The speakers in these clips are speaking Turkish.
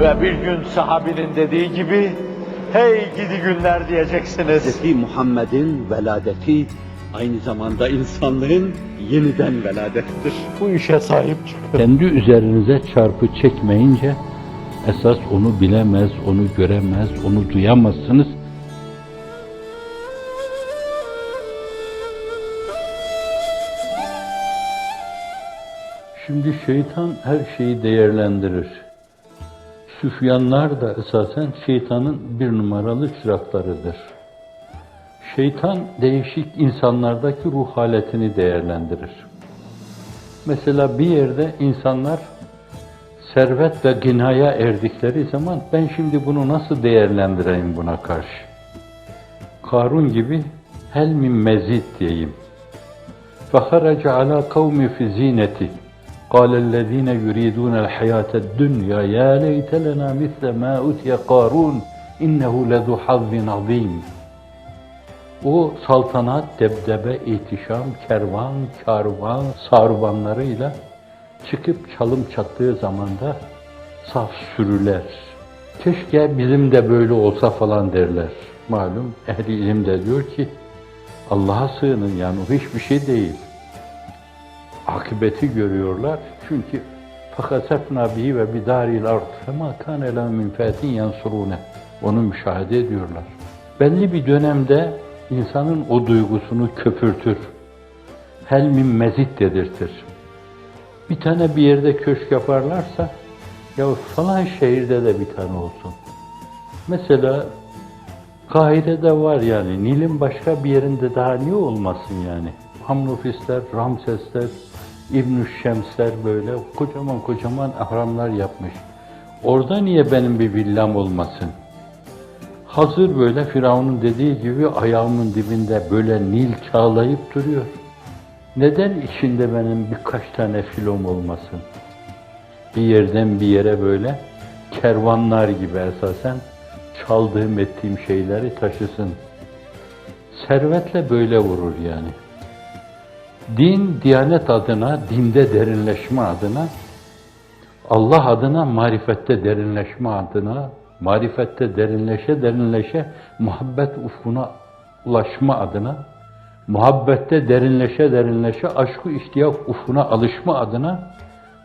Ve bir gün sahabinin dediği gibi, hey gidi günler diyeceksiniz. Hz. Muhammed'in veladeti aynı zamanda insanlığın yeniden veladettir. Bu işe sahip çıkın. Kendi üzerinize çarpı çekmeyince esas onu bilemez, onu göremez, onu duyamazsınız. Şimdi şeytan her şeyi değerlendirir. Süfyanlar da esasen şeytanın bir numaralı çıraklarıdır. Şeytan değişik insanlardaki ruh haletini değerlendirir. Mesela bir yerde insanlar servet ve ginaya erdikleri zaman ben şimdi bunu nasıl değerlendireyim buna karşı? Karun gibi hel min mezid diyeyim. Ve haraca ala kavmi fi zineti. قَالَ الَّذ۪ينَ يُرِيدُونَ الْحَيَاةَ الدُّنْيَا يَا لَيْتَ لَنَا مِثْلَ مَا اُتْيَ قَارُونَ اِنَّهُ لَذُو حَظٍّ عَظ۪يمٍ o saltanat, debdebe, ihtişam, kervan, karvan, sarvanlarıyla çıkıp çalım çattığı zamanda saf sürüler. Keşke bizim de böyle olsa falan derler. Malum ehli ilim de diyor ki Allah'a sığının yani o hiçbir şey değil. Akıbeti görüyorlar çünkü fakasefna bihi ve bidaril ard fema kâne lehu min fâtin yansurûne. Onu müşahede ediyorlar. Belli bir dönemde insanın o duygusunu köpürtür. Hel min mezit dedirtir. Bir tane bir yerde köşk yaparlarsa ya falan şehirde de bir tane olsun. Mesela Kahire'de var yani. Nil'in başka bir yerinde daha niye olmasın yani? Hamnufisler, Ramsesler, İbn-i Şemsler böyle kocaman kocaman ahramlar yapmış. Orada niye benim bir villam olmasın? Hazır böyle Firavun'un dediği gibi ayağımın dibinde böyle Nil çağlayıp duruyor. Neden içinde benim birkaç tane filom olmasın? Bir yerden bir yere böyle kervanlar gibi esasen çaldığım ettiğim şeyleri taşısın. Servetle böyle vurur yani. Din, diyanet adına, dinde derinleşme adına, Allah adına, marifette derinleşme adına, marifette derinleşe derinleşe muhabbet ufkuna ulaşma adına, muhabbette derinleşe derinleşe aşkı iştiyak ufkuna alışma adına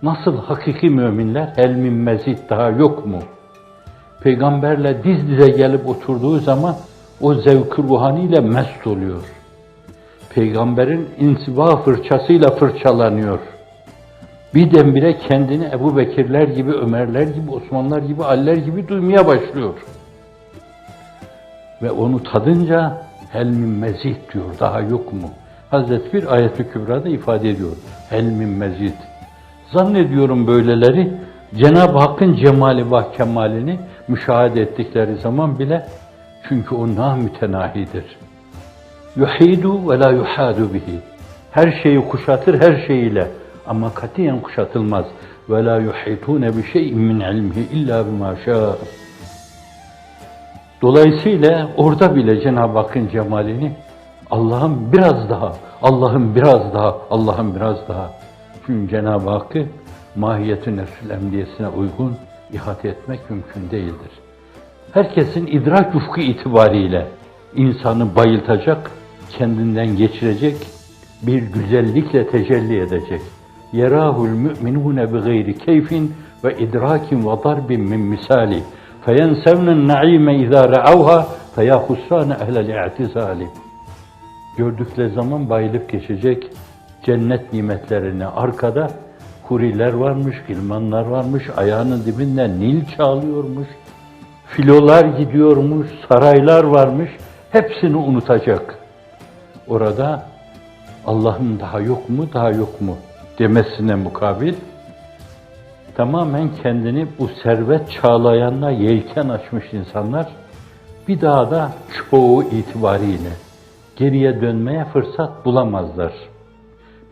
nasıl hakiki müminler helmin mezid daha yok mu? Peygamberle diz dize gelip oturduğu zaman o zevk-ı ruhaniyle mest oluyor. Peygamberin insiba fırçasıyla fırçalanıyor. Birdenbire kendini Ebu Bekirler gibi, Ömerler gibi, Osmanlar gibi, Aliler gibi duymaya başlıyor. Ve onu tadınca hel min mezid diyor, daha yok mu? Hazreti bir ayet-i kübrada ifade ediyor. Hel min mezid. Zannediyorum böyleleri Cenab-ı Hakk'ın cemali ve kemalini müşahede ettikleri zaman bile çünkü o namütenahidir. Yuhidu ve la yuhadu bihi. Her şeyi kuşatır her şeyiyle ama katiyen kuşatılmaz. Ve la yuhitune bi şey'in min ilmihi illa bima şa'a. Dolayısıyla orada bile Cenab-ı Hakk'ın cemalini Allah'ım biraz daha, Allah'ım biraz daha, Allah'ım biraz daha. Çünkü Cenab-ı Hakk'ı mahiyetü nefsül emniyesine uygun ihate etmek mümkün değildir. Herkesin idrak ufku itibariyle insanı bayıltacak, kendinden geçirecek, bir güzellikle tecelli edecek. Yerahul müminune bi gayri keyfin ve idrakin ve darbin min misali. Feyensevnen naime izâ re'avha feyâ husrâne ehlel i'tizâli. Gördükleri zaman bayılıp geçecek cennet nimetlerini arkada huriler varmış, ilmanlar varmış, ayağının dibinden Nil çağlıyormuş, filolar gidiyormuş, saraylar varmış, hepsini unutacak. Orada Allah'ım daha yok mu, daha yok mu demesine mukabil tamamen kendini bu servet çağlayanla yelken açmış insanlar bir daha da çoğu itibariyle geriye dönmeye fırsat bulamazlar.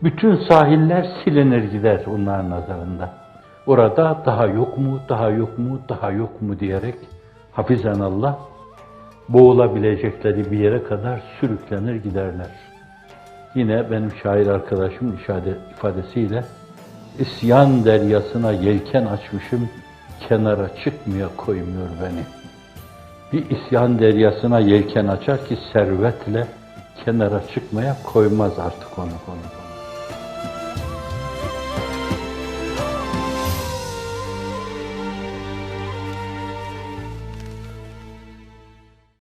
Bütün sahiller silinir gider onların nazarında. Orada daha yok mu, daha yok mu, daha yok mu diyerek hafizan Allah boğulabilecekleri bir yere kadar sürüklenir giderler. Yine benim şair arkadaşımın ifade, ifadesiyle isyan deryasına yelken açmışım, kenara çıkmaya koymuyor beni. Bir isyan deryasına yelken açar ki servetle kenara çıkmaya koymaz artık onu konu.